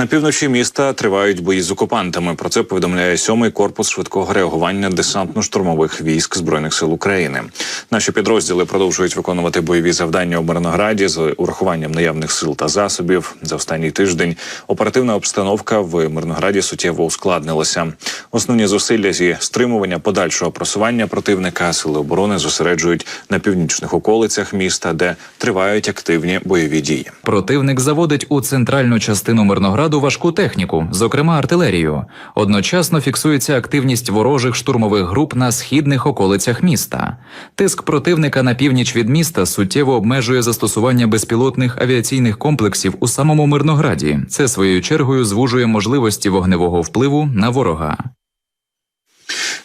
На півночі міста тривають бої з окупантами. Про це повідомляє сьомий корпус швидкого реагування десантно-штурмових військ збройних сил України. Наші підрозділи продовжують виконувати бойові завдання у Мирнограді з урахуванням наявних сил та засобів. За останній тиждень оперативна обстановка в Мирнограді суттєво ускладнилася. Основні зусилля зі стримування подальшого просування противника сили оборони зосереджують на північних околицях міста, де тривають активні бойові дії. Противник заводить у центральну частину Мирнограду важку техніку, зокрема артилерію. Одночасно фіксується активність ворожих штурмових груп на східних околицях міста. Тиск противника на північ від міста суттєво обмежує застосування безпілотних авіаційних комплексів у самому Мирнограді. Це своєю чергою звужує можливості вогневого впливу на ворога.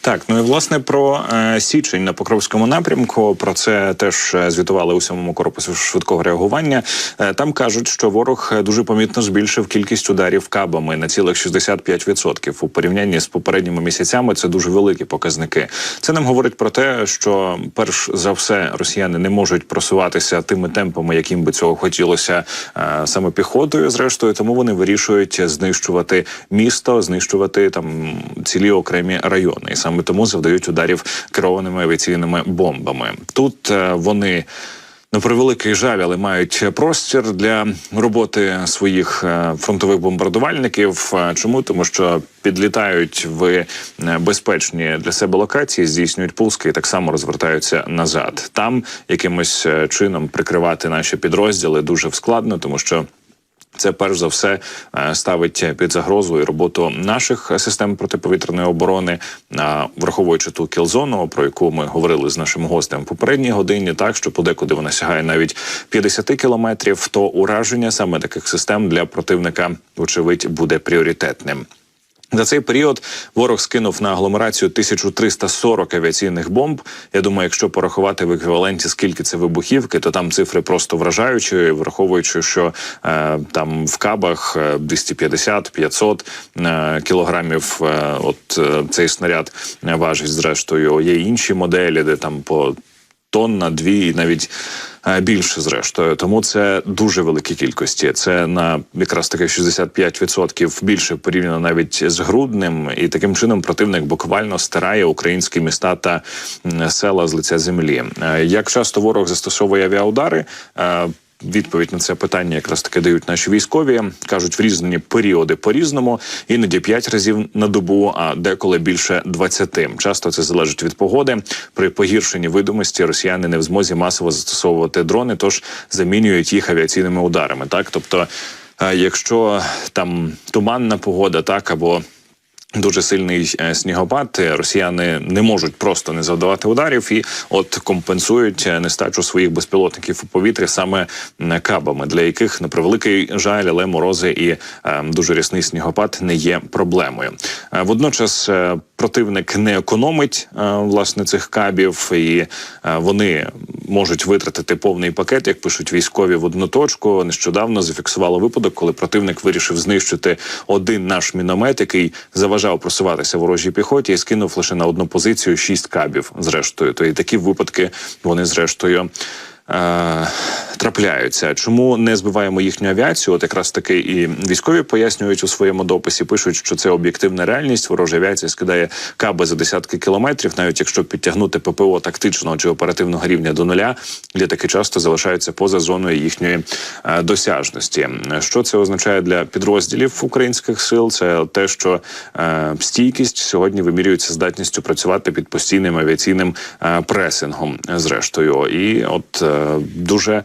Так, ну і власне про е, січень на Покровському напрямку. Про це теж е, звітували у сьомому корпусі швидкого реагування. Е, там кажуть, що ворог е, дуже помітно збільшив кількість ударів кабами на цілих 65%. у порівнянні з попередніми місяцями. Це дуже великі показники. Це нам говорить про те, що перш за все росіяни не можуть просуватися тими темпами, яким би цього хотілося е, саме піхотою. Зрештою, тому вони вирішують знищувати місто, знищувати там цілі окремі райони, і саме тому завдають ударів керованими авіаційними бомбами. Тут е, вони. На превеликий жаль, але мають простір для роботи своїх е, фронтових бомбардувальників. Е, Чому тому, що підлітають в безпечні для себе локації, здійснюють пуски і так само розвертаються назад. Там якимось чином прикривати наші підрозділи дуже складно, тому що. Це перш за все е, ставить під загрозу і роботу наших систем протиповітряної оборони, а, враховуючи ту кілзону, про яку ми говорили з нашим гостем в попередній годині, так що подекуди вона сягає навіть 50 кілометрів. То ураження саме таких систем для противника, вочевидь, буде пріоритетним. За цей період ворог скинув на агломерацію 1340 авіаційних бомб. Я думаю, якщо порахувати в еквіваленті, скільки це вибухівки, то там цифри просто вражаючі, враховуючи, що е, там в кабах е, 250-500 е, кілограмів. Е, от е, цей снаряд важить зрештою. Є інші моделі, де там по тонна, дві і навіть е, більше зрештою. Тому це дуже великі кількості. Це на якраз таки 65% більше порівняно навіть з грудним, і таким чином противник буквально стирає українські міста та села з лиця землі. Е, Як часто ворог застосовує авіаудари? Відповідь на це питання якраз таки дають наші військові. кажуть в різні періоди по різному, іноді 5 разів на добу, а деколи більше 20. Часто це залежить від погоди. При погіршенні видимості росіяни не в змозі масово застосовувати дрони, тож замінюють їх авіаційними ударами. Так, тобто, е, якщо там туманна погода, так або Дуже сильний е, снігопад. Росіяни не можуть просто не завдавати ударів і от компенсують е, нестачу своїх безпілотників у повітрі саме кабами, для яких на превеликий жаль, але морози і е, дуже рясний снігопад не є проблемою. Водночас противник не економить власне цих кабів, і вони можуть витратити повний пакет, як пишуть військові в одну точку. Нещодавно зафіксувало випадок, коли противник вирішив знищити один наш міномет, який заважав просуватися ворожій піхоті, і скинув лише на одну позицію шість кабів. Зрештою, то і такі випадки вони зрештою. Е, трапляються. Чому не збиваємо їхню авіацію? От якраз таки і військові пояснюють у своєму дописі. Пишуть, що це об'єктивна реальність. Ворожа авіація скидає каби за десятки кілометрів, навіть якщо підтягнути ППО тактичного чи оперативного рівня до нуля, літаки часто залишаються поза зоною їхньої е, досяжності. Що це означає для підрозділів українських сил? Це те, що е, стійкість сьогодні вимірюється здатністю працювати під постійним авіаційним е, пресингом. Зрештою, і от е, дуже.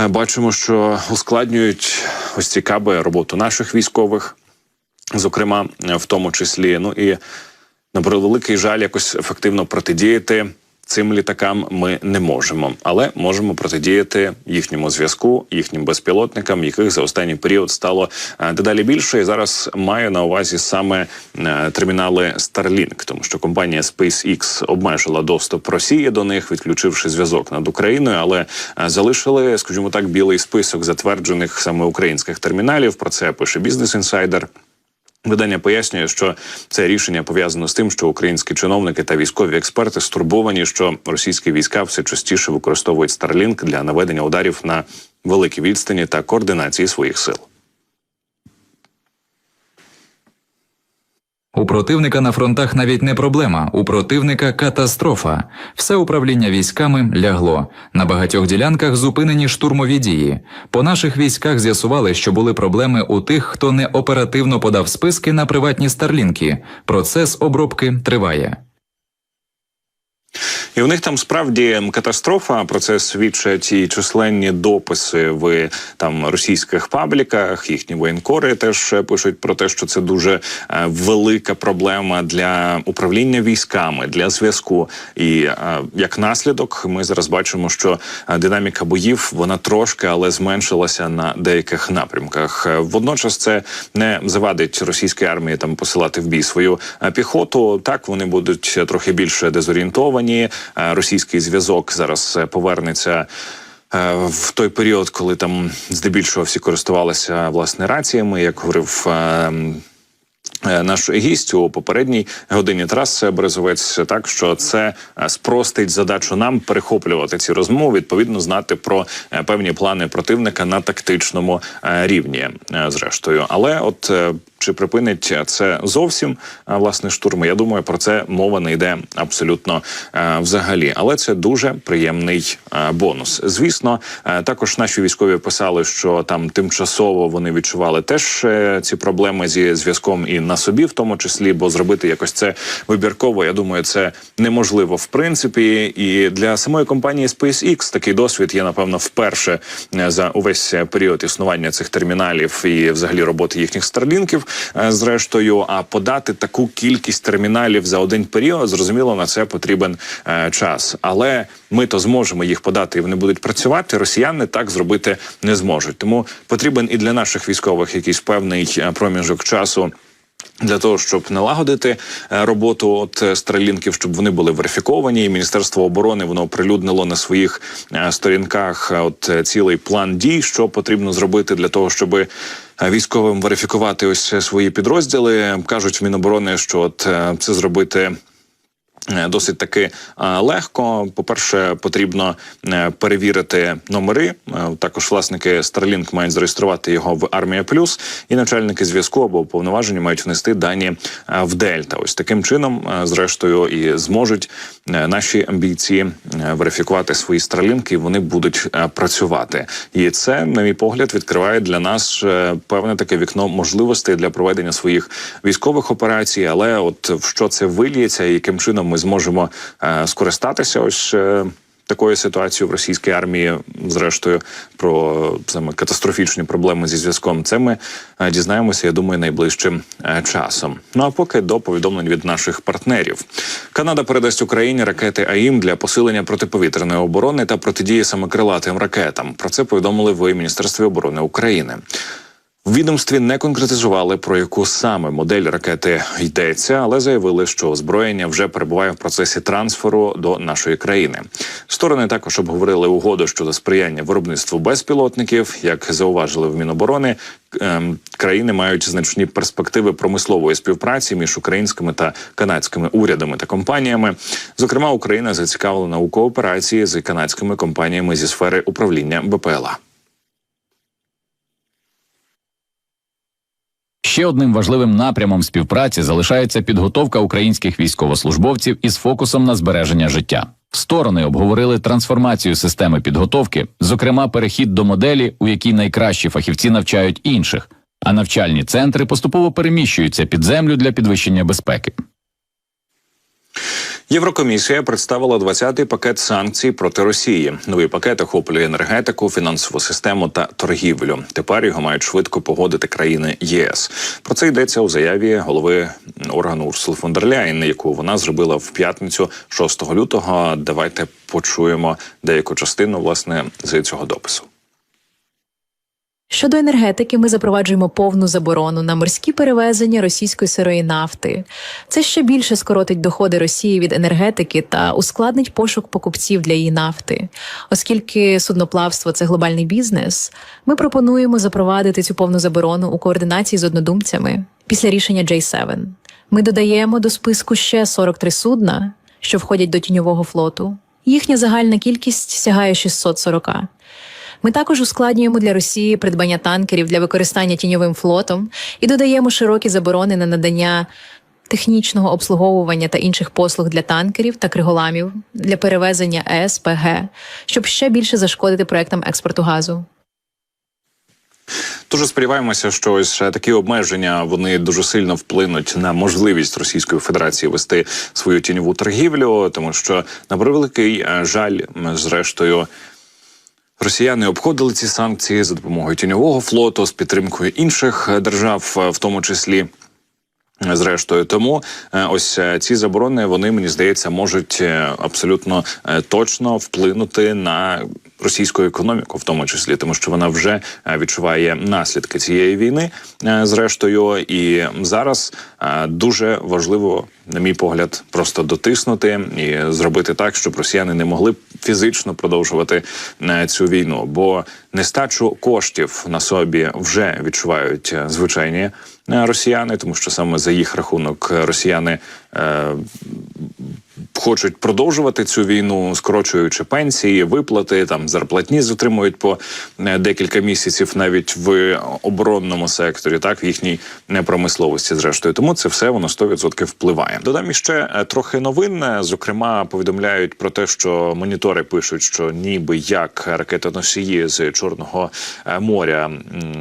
Е, Бачимо, що ускладнюють ось ці каби роботу наших військових, зокрема, е, в тому числі. Ну і на превеликий жаль, якось ефективно протидіяти цим літакам ми не можемо, але можемо протидіяти їхньому зв'язку, їхнім безпілотникам, яких за останній період стало е, дедалі більше. І зараз маю на увазі саме е, термінали Starlink, тому що компанія SpaceX обмежила доступ Росії до них, відключивши зв'язок над Україною, але е, залишили, скажімо так, білий список затверджених саме українських терміналів. Про це пише Business Insider. Видання пояснює, що це рішення пов'язано з тим, що українські чиновники та військові експерти стурбовані, що російські війська все частіше використовують Starlink для наведення ударів на великі відстані та координації своїх сил. У противника на фронтах навіть не проблема, у противника катастрофа. Все управління військами лягло. На багатьох ділянках зупинені штурмові дії. По наших військах з'ясували, що були проблеми у тих, хто не оперативно подав списки на приватні старлінки. Процес обробки триває. І у них там справді катастрофа. Про це свідчать і численні дописи в там російських пабліках. Їхні воєнкори теж пишуть про те, що це дуже е, велика проблема для управління військами, для зв'язку. І е, як наслідок, ми зараз бачимо, що е, динаміка боїв вона трошки, але зменшилася на деяких напрямках. Водночас це не завадить російській армії там посилати в бій свою піхоту. Так вони будуть трохи більше дезорієнтовані. Е, Російський зв'язок зараз е, повернеться. е, В той період, коли там здебільшого всі користувалися власне раціями, як говорив Наш гість у попередній годині Тарас Березовець так, що це спростить задачу нам перехоплювати ці розмови, відповідно знати про певні плани противника на тактичному рівні. Зрештою, але от чи припинить це зовсім е, власне штурми? Я думаю, про це мова не йде абсолютно е, взагалі. Але це дуже приємний е, бонус. Звісно, також наші військові писали, що там тимчасово вони відчували теж ці проблеми зі зв'язком і на собі, в тому числі, бо зробити якось це вибірково. Я думаю, це неможливо в принципі. І для самої компанії SpaceX такий досвід є напевно вперше за увесь період існування цих терміналів і взагалі роботи їхніх старлінків. Е, Зрештою, а подати таку кількість терміналів за один період, зрозуміло, на це потрібен е, час. Але ми то зможемо їх подати, і вони будуть працювати. Росіяни так зробити не зможуть. Тому потрібен і для наших військових якийсь певний е, проміжок часу. Для того щоб налагодити роботу от стрелінків, щоб вони були верифіковані, і Міністерство оборони воно оприлюднило на своїх сторінках от цілий план дій, що потрібно зробити для того, щоб е, військовим верифікувати ось свої підрозділи. кажуть в Міноборони, що от е, це зробити. Е, Досить таки е, легко. По-перше, потрібно е, перевірити номери. Також власники Starlink мають зареєструвати його в Армія Плюс, і начальники зв'язку або уповноважені мають внести дані в Дельта. Ось таким чином, зрештою, і зможуть наші бійці верифікувати свої Starlink, вони будуть працювати. І це, на мій погляд, відкриває для нас певне таке вікно можливостей для проведення своїх військових операцій. Але от в що це виліється, і яким чином ми зможемо е, скористатися ось. е, Такою ситуацією в російській армії, зрештою, про саме катастрофічні проблеми зі зв'язком, це ми е, дізнаємося, я думаю, найближчим часом. Ну а поки до повідомлень від наших партнерів, Канада передасть Україні ракети АІМ для посилення протиповітряної оборони та протидії самокрилатим ракетам. Про це повідомили в Міністерстві оборони України. В відомстві не конкретизували про яку саме модель ракети йдеться, але заявили, що озброєння вже перебуває в процесі трансферу до нашої країни. Сторони також обговорили угоду щодо сприяння виробництву безпілотників. Як зауважили в Міноборони, ем, країни мають значні перспективи промислової співпраці між українськими та канадськими урядами та компаніями. Зокрема, Україна зацікавлена у кооперації з канадськими компаніями зі сфери управління БПЛА. Ще одним важливим напрямом співпраці залишається підготовка українських військовослужбовців із фокусом на збереження життя. Сторони обговорили трансформацію системи підготовки, зокрема перехід до моделі, у якій найкращі фахівці навчають інших, а навчальні центри поступово переміщуються під землю для підвищення безпеки. Єврокомісія представила 20-й пакет санкцій проти Росії. Новий пакет охоплює енергетику, фінансову систему та торгівлю. Тепер його мають швидко погодити країни ЄС. Про це йдеться у заяві голови органу Урсули фон дер Ляєн, яку вона зробила в п'ятницю 6 лютого. Давайте почуємо деяку частину власне з цього допису. Щодо енергетики, ми запроваджуємо повну заборону на морські перевезення російської сирої нафти. Це ще більше скоротить доходи Росії від енергетики та ускладнить пошук покупців для її нафти. Оскільки судноплавство це глобальний бізнес, ми пропонуємо запровадити цю повну заборону у координації з однодумцями після рішення J7. Ми додаємо до списку ще 43 судна, що входять до тіньового флоту. Їхня загальна кількість сягає 640. Ми також ускладнюємо для Росії придбання танкерів для використання тіньовим флотом і додаємо широкі заборони на надання технічного обслуговування та інших послуг для танкерів та криголамів для перевезення ЕС, ПГ, щоб ще більше зашкодити проектам експорту газу. Дуже сподіваємося, що ось е, такі обмеження вони дуже сильно вплинуть на можливість Російської Федерації вести свою тіньову торгівлю, тому що на превеликий е, жаль, зрештою. Росіяни обходили ці санкції за допомогою тіньового флоту з підтримкою інших е, держав, е, в тому числі. е, Зрештою, тому ось ці заборони вони мені здається можуть абсолютно точно вплинути на російську економіку, в тому числі, тому що вона вже відчуває наслідки цієї війни. Зрештою, і зараз дуже важливо, на мій погляд, просто дотиснути і зробити так, щоб росіяни не могли фізично продовжувати е, цю війну, бо нестачу коштів на собі вже відчувають е, звичайні е, росіяни, тому що саме за їх рахунок росіяни. Хочуть продовжувати цю війну, скорочуючи пенсії, виплати там зарплатні затримують по е, декілька місяців, навіть в оборонному секторі, так в їхній е, промисловості. Зрештою, тому це все воно 100% впливає. Додам іще е, трохи новин. Е, Зокрема, повідомляють про те, що монітори пишуть, що ніби як ракетоносії з Чорного моря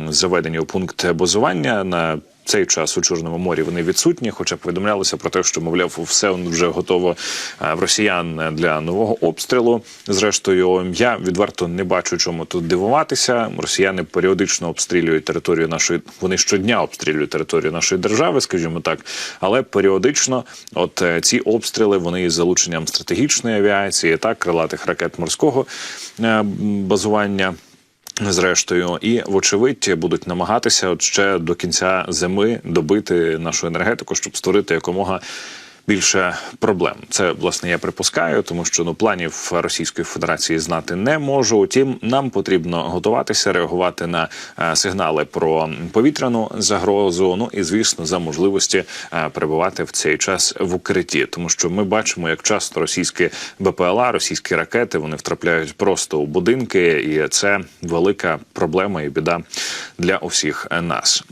заведені у пункт базування на цей час у Чорному морі вони відсутні, хоча повідомлялося про те, що мовляв, все вже готово е, в росіян для нового обстрілу. Зрештою, я відверто не бачу, чому тут дивуватися. Росіяни періодично обстрілюють територію нашої. Вони щодня обстрілюють територію нашої держави, скажімо так. Але періодично, от е, ці обстріли вони із залученням стратегічної авіації, так крилатих ракет морського е, базування. Зрештою, і вочевидь будуть намагатися от ще до кінця зими добити нашу енергетику, щоб створити якомога більше проблем. Це власне я припускаю, тому що ну планів Російської Федерації знати не можу. Утім, нам потрібно готуватися, реагувати на е, сигнали про повітряну загрозу. Ну і звісно, за можливості е, перебувати в цей час в укритті, тому що ми бачимо, як часто російські БПЛА, російські ракети вони втрапляють просто у будинки, і це велика проблема і біда для усіх нас.